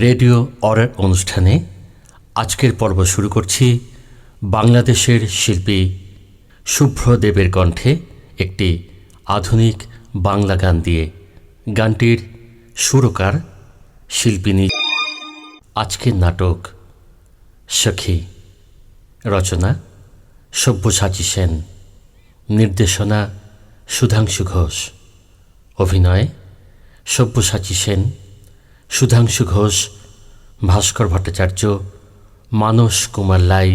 Radio অরের অনুষ্ঠানে আজকের পর্ব শুরু করছি বাংলাদেশের শিল্পী শুভ্রদেবের কণ্ঠে একটি আধুনিক বাংলা গান দিয়ে গানটির সুরকার শিল্পিনী আজকের নাটক সখী। রচনা সব্যসাচী সেন। নির্দেশনা সুধাংশু ঘোষ। অভিনয়ে সব্যসাচী সেন। সুধাংশু ঘোষ ভাস্কর ভট্টাচার্য মানস কুমার লাই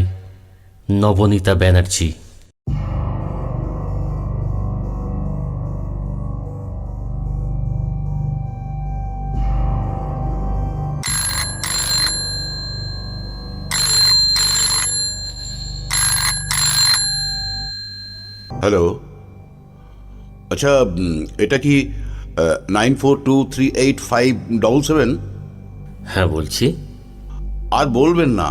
নবনীতা ব্যানার্জি। হ্যালো। আচ্ছা এটা কি nine four two three eight five double seven হ্যাঁ বলছি। আর বলবেন না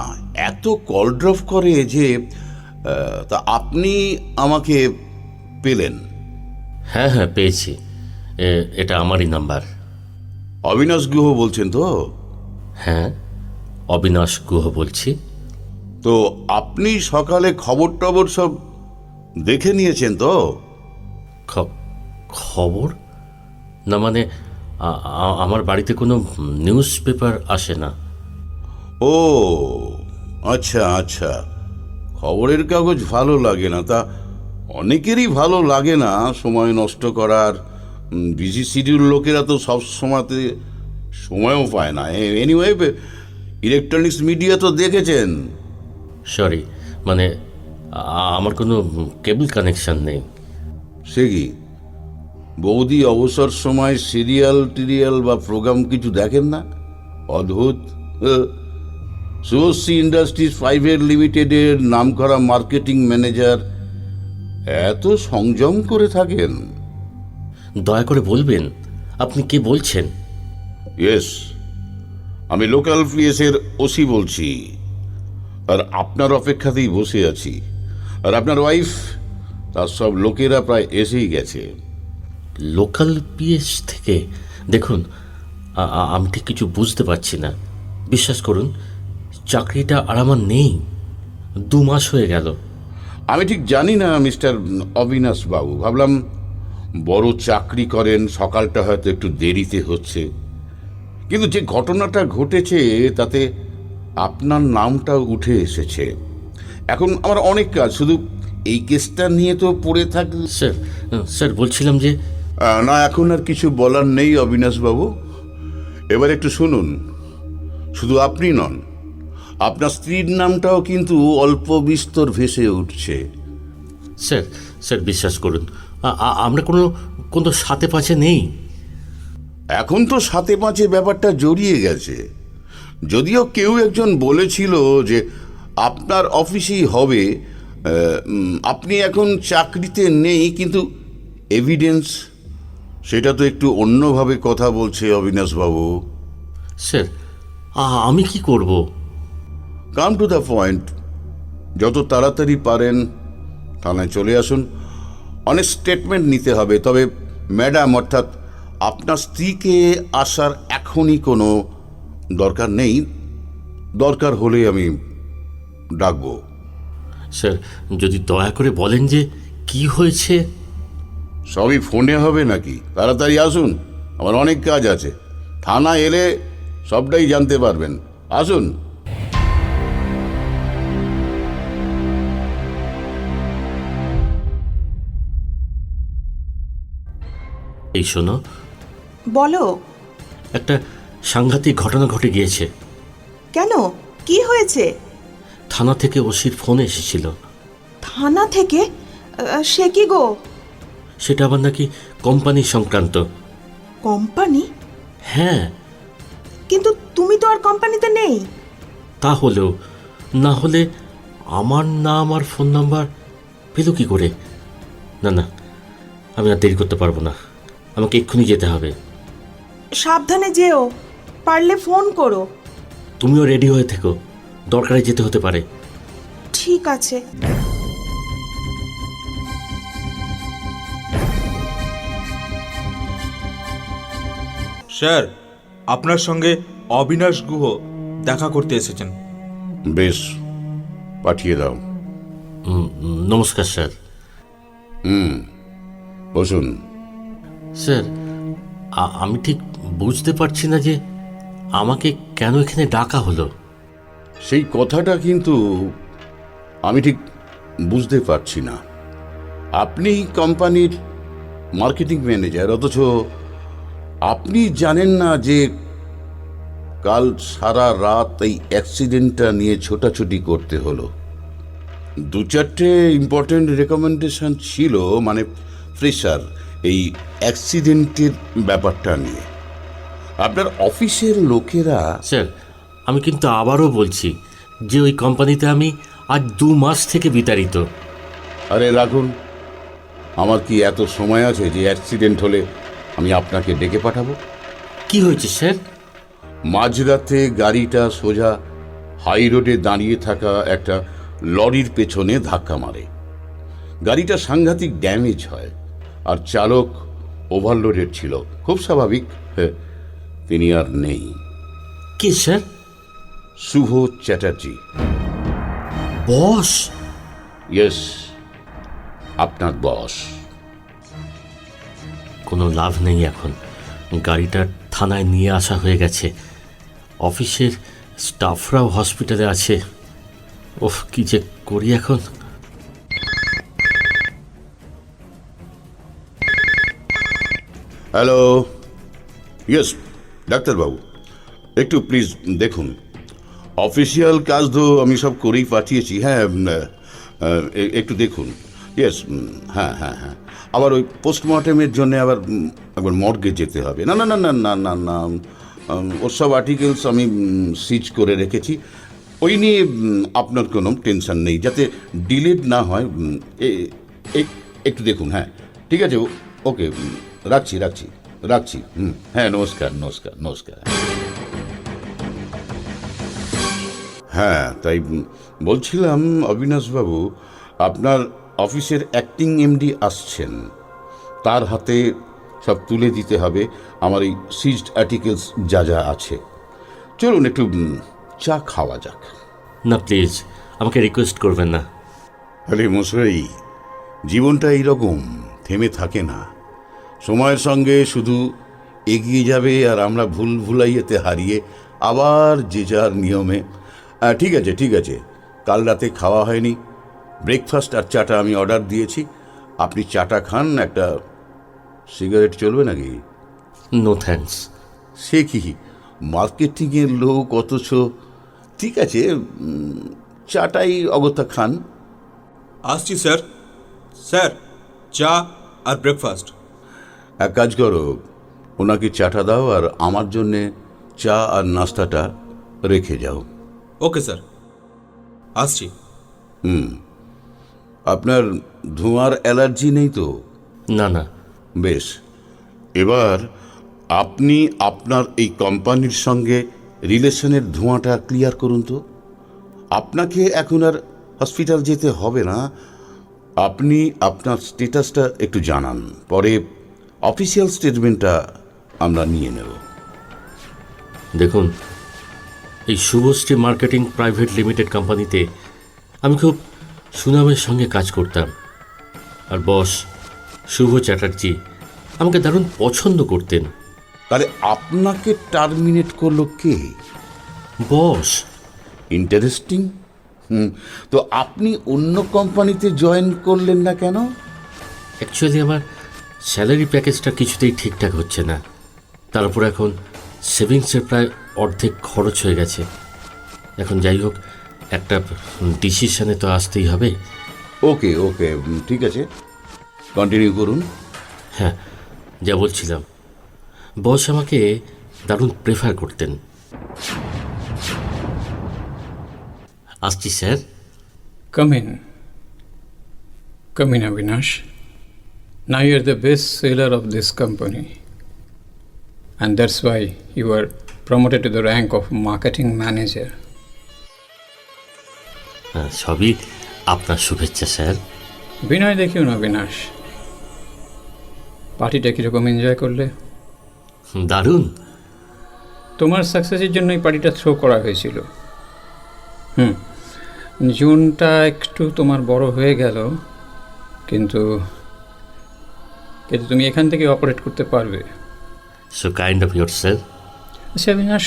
এত কল ড্রপ করে যে তা আপনি আমাকে পেলেন। হ্যাঁ হ্যাঁ পেয়েছি। এটা আমারই নাম্বার। অবিনাশ গুহ বলছেন তো? হ্যাঁ অবিনাশ গুহ বলছি। তো আপনি সকালে খবর টবর সব দেখে নিয়েছেন তো? খবর? না মানে আমার বাড়িতে কোনো নিউজ পেপার আসে না। ও আচ্ছা আচ্ছা। খবরের কাগজ ভালো লাগে না তা অনেকেরই ভালো লাগে না সময় নষ্ট করার। বিজি শিডিউল লোকেরা তো সব সময়তে সময়ও পায় না। এনিওয়ে ইলেকট্রনিক্স মিডিয়া তো দেখেছেন। সরি মানে আমার কোনো কেবল কানেকশন নেই। সে কি? বৌদি অবসর সময় সিরিয়াল টিরিয়াল বা প্রোগ্রাম কিছু দেখেন না? অদ্ভুত। শুভশ্রী ইন্ডাস্ট্রিজ প্রাইভেট লিমিটেডের নামকরা মার্কেটিং ম্যানেজার এত সংযম করে থাকেন। দয়া করে বলবেন আপনি কে বলছেন? ইয়েস আমি লোকাল পিএসের ওসি বলছি। আর আপনার অপেক্ষাতেই বসে আছি। আর আপনার ওয়াইফ তার সব লোকেরা প্রায় এসেই গেছে। লোকাল পিএস থেকে দেখুন আমি ঠিক কিছু বুঝতে পারছি না। বিশ্বাস করুন চাকরিটা আর আমার নেই। দু মাস হয়ে গেল। আমি ঠিক জানি না মিস্টার অবিনাশ বাবু। ভাবলাম বড় চাকরি করেন সকালটা হয়তো একটু দেরিতে হচ্ছে। কিন্তু যে ঘটনাটা ঘটেছে তাতে আপনার নামটা উঠে এসেছে। এখন আমার অনেক কাজ শুধু এই কেসটা নিয়ে তো পড়ে থাক স্যার স্যার বলছিলাম যে না এখন আর কিছু বলার নেই অবিনাশ বাবু। এবার একটু শুনুন। শুধু আপনি নন আপনার স্ত্রীর নামটাও কিন্তু অল্প বিস্তর ভেসে উঠছে। স্যার স্যার বিশ্বাস করুন আমরা কোনো কোনো সাথে পাঁচে নেই। এখন তো সাথে পাঁচে ব্যাপারটা জড়িয়ে গেছে। যদিও কেউ একজন বলেছিল যে আপনার অফিসেই হবে আপনি এখন চাকরিতে নেই কিন্তু এভিডেন্স সেটা তো একটু অন্যভাবে কথা বলছে অবিনাশবাবু। স্যার আমি কি করব? Come to the point. যত তাড়াতাড়ি পারেন থানায় চলে আসুন। অনেক স্টেটমেন্ট নিতে হবে তবে ম্যাডাম অর্থাৎ আপনার স্ত্রীকে আসার এখনই কোনো দরকার নেই। দরকার হলে আমি ডাকবো। স্যার যদি দয়া করে বলেন যে কি হয়েছে? সবই ফোনে হবে নাকি? তাড়াতাড়ি আসুন আমার অনেক কাজ আছে। থানা এলে সবটাই জানতে পারবেন। আসুন। এই শোনো। বলো। একটা সাংঘাতিক ঘটনা ঘটে গিয়েছে। কেন? কি হয়েছে? থানা থেকে ওসির ফোন এসেছিল। থানা থেকে? সে কি গো? সেটা আবার নাকি কোম্পানি সংক্রান্ত। কোম্পানি? হ্যাঁ। কিন্তু তুমি তো আর কোম্পানিতে নেই। তা হলেও না হলে আমার নাম আর ফোন নাম্বার পেল কি করে? না না আমি আর দেরি করতে পারব না। আমাকে এক্ষুনি যেতে হবে। সাবধানে যেও পারলে ফোন করো। তুমিও রেডি হয়ে থেকো দরকারে যেতে হতে পারে। ঠিক আছে। স্যার আপনার সঙ্গে অবিনাশ গুহ দেখা করতে এসেছেন। বেশ পাঠিয়ে দাও। নমস্কার স্যার। হুম বসুন। স্যার আমি ঠিক বুঝতে পারছি না যে আমাকে কেন এখানে ডাকা হলো। সেই কথাটা কিন্তু আমি ঠিক বুঝতে পারছি না। আপনি কোম্পানির মার্কেটিং ম্যানেজার অথচ আপনি জানেন না যে কাল সারা রাত এই অ্যাক্সিডেন্টটা নিয়ে ছোটাছুটি করতে হলো। দু চারটে ইম্পর্টেন্ট রেকমেন্ডেশন ছিল মানে ফ্রেশার এই অ্যাক্সিডেন্টের ব্যাপারটা নিয়ে। আপনার অফিসের লোকেরা স্যার আমি কিন্তু আবারও বলছি যে ওই কোম্পানিতে আমি আজ দু মাস থেকে বিতাড়িত। আরে রাখুন আমার কি এত সময় আছে যে অ্যাক্সিডেন্ট হলে আমি আপনাকে ডেকে পাঠাবো। কি হয়েছে স্যার? মাঝরাতে গাড়িটা সোজা হাই রোডে দাঁড়িয়ে থাকা একটা লরির পেছনে ধাক্কা মারে। গাড়িটা সাংঘাতিক ড্যামেজ হয় আর চালক ওভারলোডেড ছিল। খুব স্বাভাবিক হ্যাঁ, তিনি আর নেই। কে sir? Shubho Chatterjee. Boss? Yes আপনার বস। কোনো লাভ নেই এখন। গাড়িটা থানায় নিয়ে আসা হয়ে গেছে। অফিসের স্টাফরাও হসপিটালে আছে। ওফ, কি যে করি এখন? হ্যালো ইয়েস ডাক্তারবাবু। একটু প্লিজ দেখুন। অফিসিয়াল কাজ তো আমি সব করেই পাঠিয়েছি। হ্যাঁ একটু দেখুন। ইয়েস হ্যাঁ হ্যাঁ হ্যাঁ। আবার ওই পোস্টমর্টেমের জন্য আবার একবার মর্গে যেতে হবে। না না না না না না না ওর সব আর্টিকেলস আমি সিজ করে রেখেছি। ওই নিয়ে আপনার কোনো টেনশন নেই, যাতে ডিলিট না হয় একটু দেখুন হ্যাঁ ঠিক আছে ওকে রাখছি রাখছি রাখছি, হুম হ্যাঁ নমস্কার নমস্কার নমস্কার। হ্যাঁ তাই বলছিলাম, অবিনাশবাবু, আপনার অফিসের অ্যাক্টিং এমডি আসছেন। তার হাতে সব তুলে দিতে হবে। আমার এই সিজড আর্টিকেলস যা যা আছে। চলুন একটু চা খাওয়া যাক। না প্লিজ আমাকে রিকোয়েস্ট করবেন না। আরে মশাই জীবনটা এইরকম থেমে থাকে না। সময়ের সঙ্গে শুধু এগিয়ে যাবে আর আমরা ভুল ভুলাইয়েতে হারিয়ে আবার যে যার নিয়মে। ঠিক আছে ঠিক আছে। কাল রাতে খাওয়া হয়নি। ব্রেকফাস্ট আর চাটা আমি অর্ডার দিয়েছি। আপনি চাটা খান একটা সিগারেট চলবে নাকি? নো থ্যাঙ্কস সে কি? মার্কেটিংয়ের লোক অথচ। ঠিক আছে চাটাই অগত্যা খান। আসছি স্যার। স্যার চা আর ব্রেকফাস্ট এক কাজ করো ওনাকে চাটা দাও আর আমার জন্যে চা আর নাস্তাটা রেখে যাও। Okay sir. আসছি। আপনার ধোঁয়ার অ্যালার্জি নেই তো? না না। বেশ। এবার আপনি আপনার এই কোম্পানির সঙ্গে রিলেশনের ধোঁয়াটা ক্লিয়ার করুন তো। আপনাকে এখন আর হসপিটাল যেতে হবে না। আপনি আপনার স্টেটাসটা একটু জানান। পরে অফিসিয়াল স্টেটমেন্টটা আমরা নিয়ে নেব। দেখুন এই শুভশ্রী মার্কেটিং প্রাইভেট লিমিটেড কোম্পানিতে আমি খুব সুনামের সঙ্গে কাজ করতাম। আর বস শুভ চ্যাটার্জি আমাকে দারুণ পছন্দ করতেন। তাহলে আপনাকে টার্মিনেট করল কে? বস। ইন্টারেস্টিং হুম তো আপনি অন্য কোম্পানিতে জয়েন করলেন না কেন? অ্যাকচুয়ালি আমার স্যালারি প্যাকেজটা কিছুতেই ঠিকঠাক হচ্ছে না। তার উপর এখন সেভিংসের প্রায় অর্ধেক খরচ হয়ে গেছে। এখন যাই হোক একটা ডিসিশনে তো আসতেই হবে। ওকে ওকে ঠিক আছে। কন্টিনিউ করুন। হ্যাঁ যা বলছিলাম। বস আমাকে দারুণ প্রেফার করতেন। আসছি sir. Come in come in Abinash না you are the best seller of this company and that's why you are promoted to the rank of marketing manager সবই আপনার শুভেচ্ছা স্যার। বিনয় দেখিও না বিনাশ। পার্টিটা কীরকম এনজয় করলে? দারুণ। তোমার সাকসেসের জন্য এই পার্টিটা থ্রো করা হয়েছিল। হুম জুনটা একটু তোমার বড় হয়ে গেল কিন্তু কিন্তু তুমি এখান থেকে অপারেট করতে পারবে। So kind of yourself আচ্ছা অবিনাশ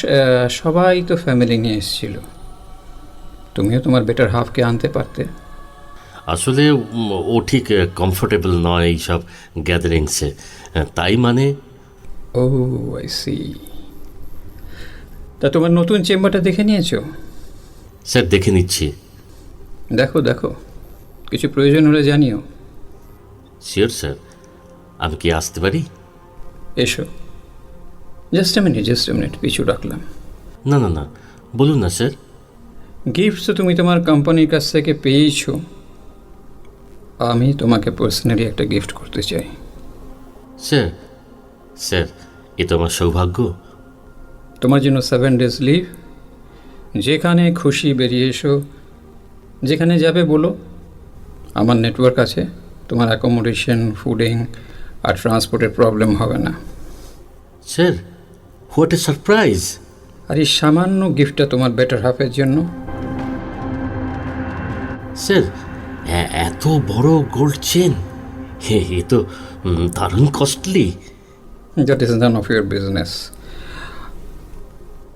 সবাই তো ফ্যামিলি নিয়ে এসেছিল। তুমিও তোমার বেটার হাফকে আনতে পারতে। আসলে ও ঠিক কমফোর্টেবল নয় এইসব গ্যাদারিংসে তাই মানে? ও আই সি তা তোমার নতুন চেম্বারটা দেখে নিয়েছো? স্যার দেখে নিচ্ছি। দেখো দেখো। কিছু প্রয়োজন হলে জানিও। শিওর স্যার আমি কি আসতে পারি? এসো। Just a minute just a minute পিছু রাখলাম না না না। বলুন না স্যার। গিফট তো তুমি তোমার কোম্পানির কাছ থেকে পেয়েছ। আমি তোমাকে পার্সোনালি একটা গিফট করতে চাই। স্যার স্যার এ তো আমার সৌভাগ্য। তোমার জন্য সেভেন ডেজ লিভ যেখানে খুশি বেরিয়ে এসো। যেখানে যাবে বলো। আমার নেটওয়ার্ক আছে। তোমার অ্যাকোমোডেশন ফুডিং আর ট্রান্সপোর্টের প্রবলেম হবে না। স্যার হোয়াট এ সারপ্রাইজ আর এই সামান্য গিফটটা তোমার বেটার হাফের জন্য। স্যার এত বড় গোল্ড চেন হে এ তো দারুণ costly that is none of your business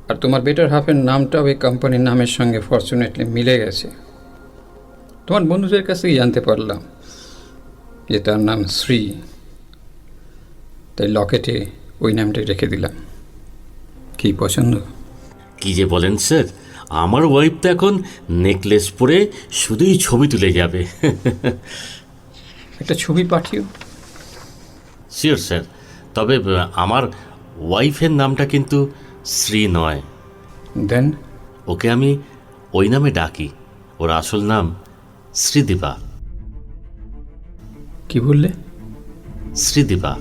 আর তোমার বেটার হাফের নামটাও এই কোম্পানির নামের সঙ্গে ফর্চুনেটলি মিলে গেছে। তোমার বন্ধুদের কাছ জানতে পারলাম যে তার নাম শ্রী। তাই লকেটে ওই নামটাই রেখে দিলাম। কি পছন্দ? কি যে বলেন স্যার আমার ওয়াইফ তো এখন নেকলেস পরে শুধুই ছবি তুলে যাবে। একটা ছবি পাঠিও। শিওর স্যার তবে আমার ওয়াইফের নামটা কিন্তু শ্রী নয়। দেন ওকে আমি ওই নামে ডাকি। ওর আসল নাম শ্রীদীপা। কি বললে? শ্রীদীপা।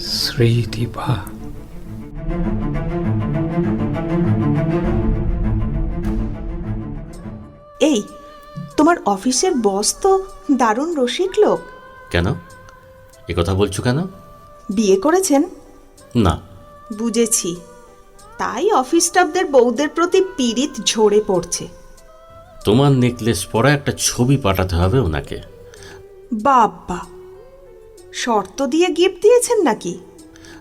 শ্রীদীপা। এই তোমার অফিসের বস তো দারুণ রসিক লোক। কেন? এ কথা বলছো কেন? বিয়ে করেছেন? না। বুঝেছি। তাই অফিস স্টাফদের বউদের প্রতি পীড়িত ঝরে পড়ছে। তোমার নেকলেস পরা একটা ছবি পাঠাতে হবে ওনাকে। বাবা শর্ত দিয়ে গিফট দিয়েছেন নাকি?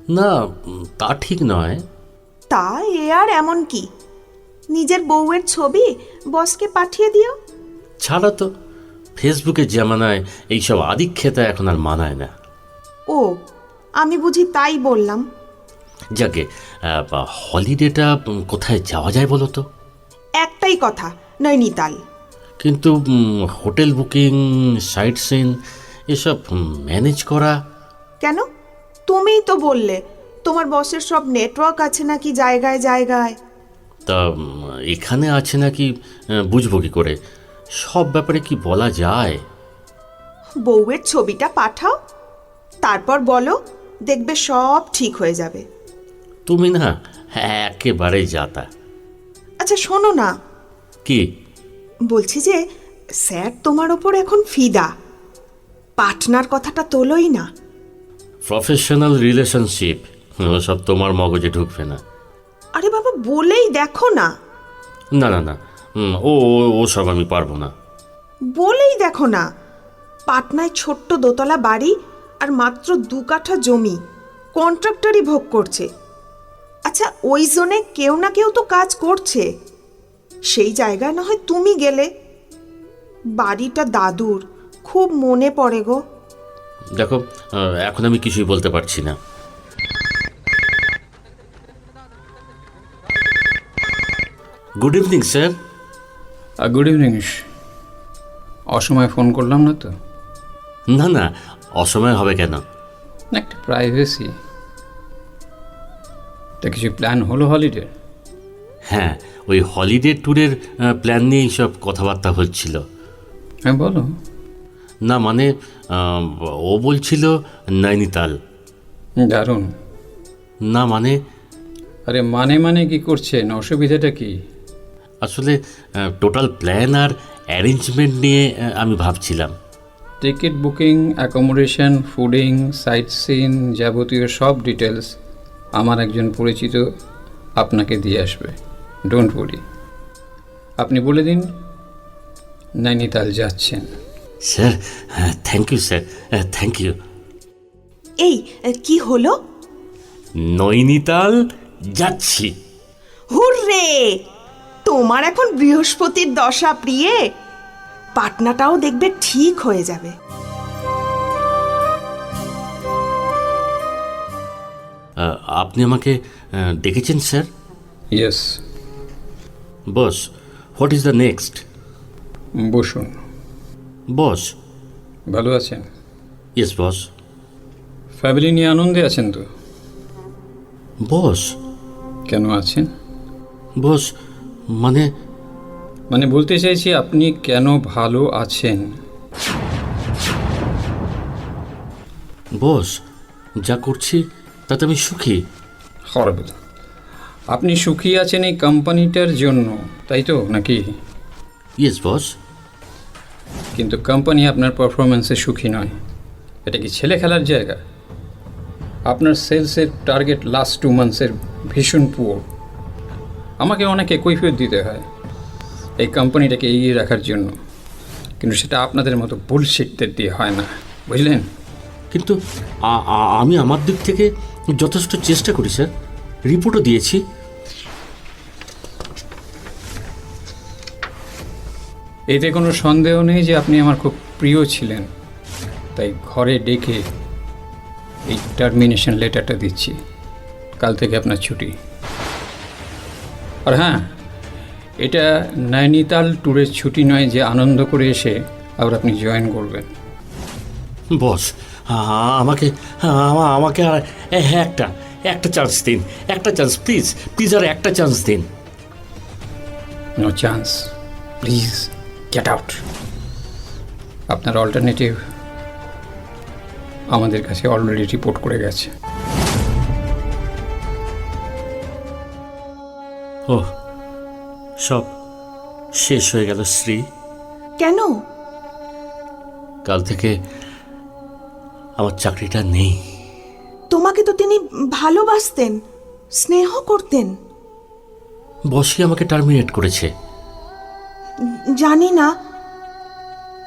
না তা ঠিক নয়। তা এ আর এমন কি? নিজের বউয়ের ছবি বসকে পাঠিয়ে দিও। ছাড়া তো ফেসবুকের জামানায় এইসব আদিক্ষেতা এখন আর মানায় না। ও আমি বুঝি তাই বললাম। যাকে হলিডেটা কোথায় যাওয়া যায় বলো তো? একটাই কথা নৈনিতাল। কিন্তু হোটেল বুকিং সাইট সিন এসব ম্যানেজ করা? কেন? তুমিই তো বললে তোমার বসের সব নেটওয়ার্ক আছে নাকি জায়গায় জায়গায়? তা এখানে আছে নাকি বুঝব কি করে? সব ব্যাপারে কি বলা যায়? বউয়ের ছবিটা পাঠাও তারপর বলো দেখবে সব ঠিক হয়ে যাবে। তুমি না একেবারে যাতা। আচ্ছা শোনো না। কি? বলছি যে স্যার তোমার ওপর এখন ফিদা। পার্টনার কথাটা তোলোই না। প্রফেশনাল রিলেশনশিপ সব তোমার মগজে ঢুকবে না। আরে বাবা বলেই দেখো না। না না না। উম, ও ও- ও সব আমি পারব না। বলেই দেখো না। পাটনায় ছোট্ট দোতলা বাড়ি আর মাত্র দু কাঠা জমি। কন্ট্রাক্টরই ভোগ করছে। আচ্ছা ওই জোনে কেউ না কেউ তো কাজ করছে। সেই জায়গায় না হয় তুমি গেলে। বাড়িটা দাদুর। খুব মনে পড়ে গো। দেখো আহ, এখন আমি কিছুই বলতে পারছি না। Good evening sir good evening অসময়ে ফোন করলাম না তো? না না অসময় হবে কেন? একটা প্রাইভেসি তা কিছু প্ল্যান হলো হলিডে হ্যাঁ ওই হলিডে ট্যুরের প্ল্যান নিয়েই সব কথাবার্তা হচ্ছিল। হ্যাঁ বলো। না মানে ও বলছিল নৈনিতাল। দারুণ। না মানে আরে মানে মানে কি করছেন? অসুবিধাটা কি? আসলে টোটাল প্ল্যান আর অ্যারেঞ্জমেন্ট নিয়ে আমি ভাবছিলাম। Ticket booking accommodation fooding sightseeing যাবতীয় সব ডিটেলস আমার একজন পরিচিত আপনাকে দিয়ে আসবে। ডোন্ট ওরি আপনি বলে দিন নৈনিতাল যাচ্ছেন। Sir thank you sir. Thank you এই কি হলো? নৈনিতাল যাচ্ছি। হুররে! তোমার এখন বৃহস্পতির দশা প্রিয়ে পাটনাটাও দেখবে ঠিক হয়ে যাবে। আপনি আমাকে ডেকেছেন sir? Yes boss what is the next? বসুন। বস। ভালো আছেন? Yes boss. ফ্যামিলি নিয়ে আনন্দে আছেন তো? বস। কেন আছেন? বস মানে? মানে বলতে চাইছি আপনি কেন ভালো আছেন? বস যা করছি তাতে আমি সুখী। হরবেল আপনি সুখী আছেন এই কোম্পানিটার জন্য তাই তো নাকি? Yes boss. কিন্তু কোম্পানি আপনার পারফরমেন্সে সুখী নয়। এটা কি ছেলে খেলার জায়গা? আপনার সেলসের টার্গেট লাস্ট টু মান্থসের ভীষণ পুয়ার আমাকে অনেকে কৈফিয়ত দিতে হয় এই কোম্পানিটাকে এগিয়ে রাখার জন্য। কিন্তু সেটা আপনাদের মতো বুলশিটদের দিয়ে হয় না। বুঝলেন? কিন্তু আমি আমার দিক থেকে যথেষ্ট চেষ্টা করি স্যার। রিপোর্টও দিয়েছি। এতে কোনো সন্দেহ নেই যে আপনি আমার খুব প্রিয় ছিলেন। তাই ঘরে ডেকে এই টার্মিনেশন লেটারটা দিচ্ছি। কাল থেকে আপনার ছুটি। আর হ্যাঁ এটা নৈনিতাল ট্যুরের ছুটি নয় যে আনন্দ করে এসে আবার আপনি জয়েন করবেন। বস আমাকে আমাকে আর হ্যাঁ একটা একটা চান্স দিন একটা চান্স প্লিজ প্লিজ আর একটা চান্স দিন। No chance please get out আপনার অল্টারনেটিভ আমাদের কাছে অলরেডি রিপোর্ট করে গেছে। ও সব শেষ হয়ে গেল শ্রী। কেন? কাল থেকে আমার চাকরিটা নেই। তোমাকে তো তিনি ভালোবাসতেন স্নেহ করতেন। বসই আমাকে টার্মিনেট করেছে। জানি না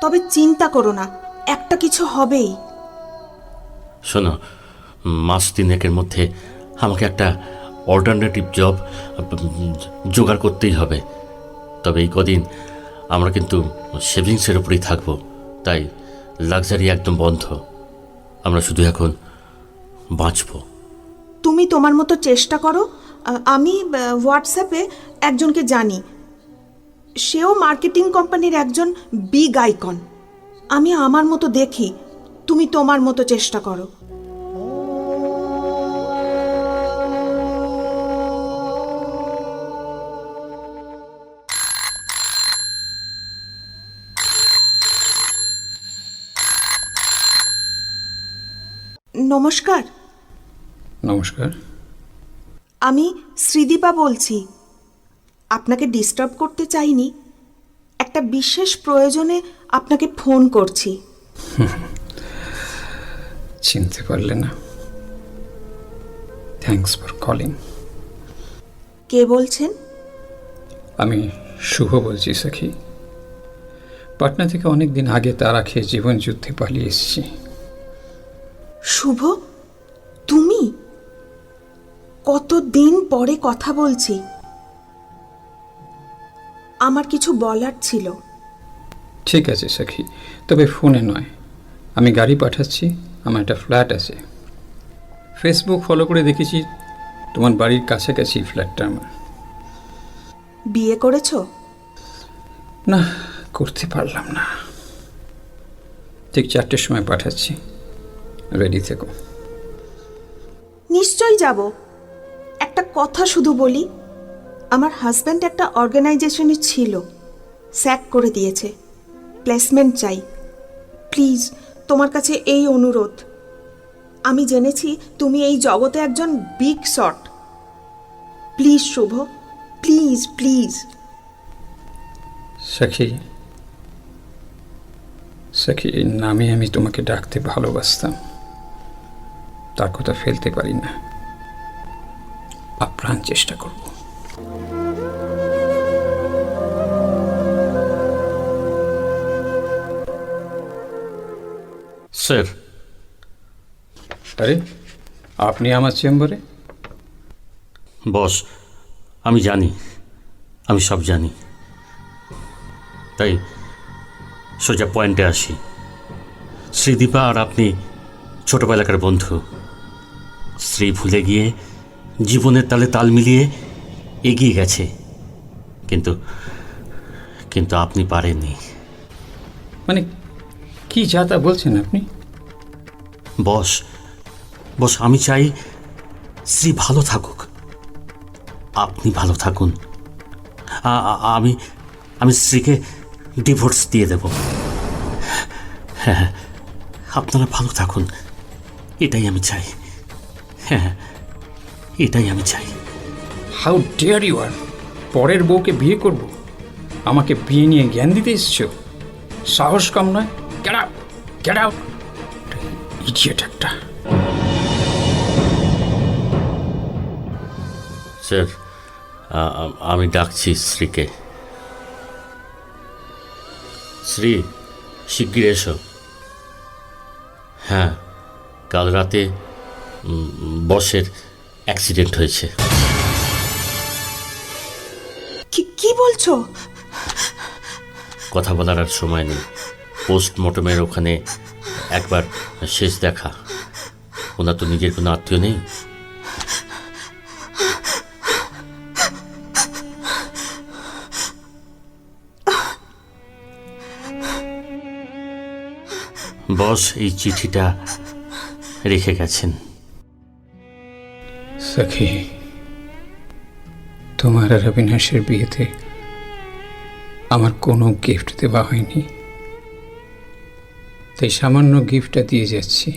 তবে চিন্তা করো না একটা কিছু হবেই। শোনো মাস তিনেকের মধ্যে আমাকে একটা অল্টারনেটিভ জব জোগাড় করতেই হবে। তবে এই কদিন আমরা কিন্তু সেভিংসের উপরেই থাকব, তাই লাক্সারি একদম বন্ধ। আমরা শুধু এখন বাঁচবো। তুমি তোমার মতো চেষ্টা করো। আমি হোয়াটসঅ্যাপে একজনকে জানি। সেও মার্কেটিং কোম্পানির একজন বিগ আইকন আমি আমার মতো দেখি। তুমি তোমার মতো চেষ্টা করো। নমস্কার। নমস্কার। আমি শ্রীদীপা বলছি। আপনাকে ডিস্টার্ব করতে চাইনি। একটা বিশেষ প্রয়োজনে আপনাকে ফোন করছি। চিনতে পারলে না। থ্যাংকস ফর কলিং কে বলছেন? আমি শুভ বলছি সখী। পাটনা থেকে অনেক দিন আগে তারা খেয়ে জীবন যুদ্ধে পালিয়ে এসেছি। শুভ তুমি? কত দিন পরে কথা বলছি? আমার কিছু বলার ছিল। ঠিক আছে সখী তবে ফোনে নয়। আমি গাড়ি পাঠাচ্ছি আমার একটা ফ্ল্যাট আছে। ফেসবুক ফলো করে দেখেছি তোমার বাড়ির কাছাকাছি ফ্ল্যাটটা আমার। বিয়ে করেছ? না করতে পারলাম না। ঠিক চারটের সময় পাঠাচ্ছি। রেডি থেকো। নিশ্চয়ই যাব। একটা কথা শুধু বলি আমার হাজব্যান্ড একটা অর্গানাইজেশনে ছিল স্যাক করে দিয়েছে প্লেসমেন্ট চাই। প্লিজ তোমার কাছে এই অনুরোধ। আমি জেনেছি তুমি এই জগতে একজন big shot please Shubho please please Sakhi Sakhi নামে আমি তোমাকে ডাকতে ভালোবাসতাম। তার কথা ফেলতে পারি না। আপ্রাণ চেষ্টা করব। স্যার। আরে আপনি আমার চেম্বারে? বস আমি জানি আমি সব জানি। তাই সোজা পয়েন্টে আসি। শ্রীদীপা আর আপনি ছোটবেলাকার বন্ধু। স্ত্রী ভুলে গিয়ে জীবনের তালে তাল মিলিয়ে এগিয়ে গেছে। কিন্তু কিন্তু আপনি পারেননি। মানে কি যা তা বলছেন আপনি? বস বস আমি চাই শ্রী ভালো থাকুক। আপনি ভালো থাকুন। আমি আমি স্ত্রীকে ডিভোর্স দিয়ে দেব। হ্যাঁ আপনারা ভালো থাকুন। এটাই আমি চাই। হ্যাঁ এটাই আমি চাই। হাউ ডেয়ার ইউ আর পরের বউকে বিয়ে করব? আমাকে বিয়ে নিয়ে জ্ঞান দিতে এসছো? সাহস কম নয়? Get out get out idiot একটা। স্যার আমি ডাকছি শ্রীকে। শ্রী শিগগির এসো। হ্যাঁ কাল রাতে বসের অ্যাক্সিডেন্ট হয়েছে। কি কি বলছো? কথা বলার আর সময় নেই। পোস্টমর্টমের ওখানে একবার শেষ দেখা। ওনার তো নিজের কোনো আত্মীয় নেই। বস এই চিঠিটা রেখে গেছেন। সখী, তোমার আর অবিনাশের বিয়েতে আমার কোনো গিফট দেওয়া হয়নি। তাই সামান্য গিফটটা দিয়ে যাচ্ছি।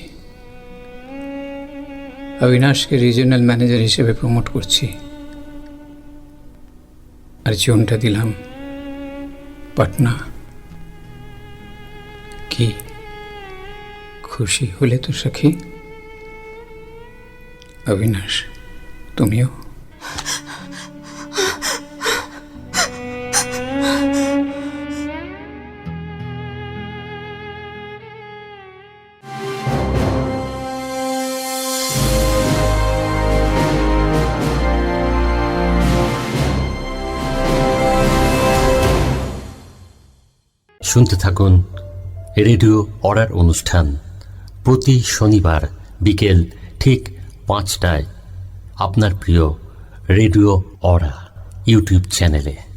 অবিনাশকে রিজিওনাল ম্যানেজার হিসেবে প্রমোট করছি। আর জোনটা দিলাম পাটনা। কি খুশি হলে তো সখী, অবিনাশ। তুমিও? শুনতে থাকুন রেডিও অর্ডার অনুষ্ঠান প্রতি শনিবার বিকেল ঠিক পাঁচটায়। আপনার প্রিয় রেডিও অরা ইউটিউব চ্যানেলে।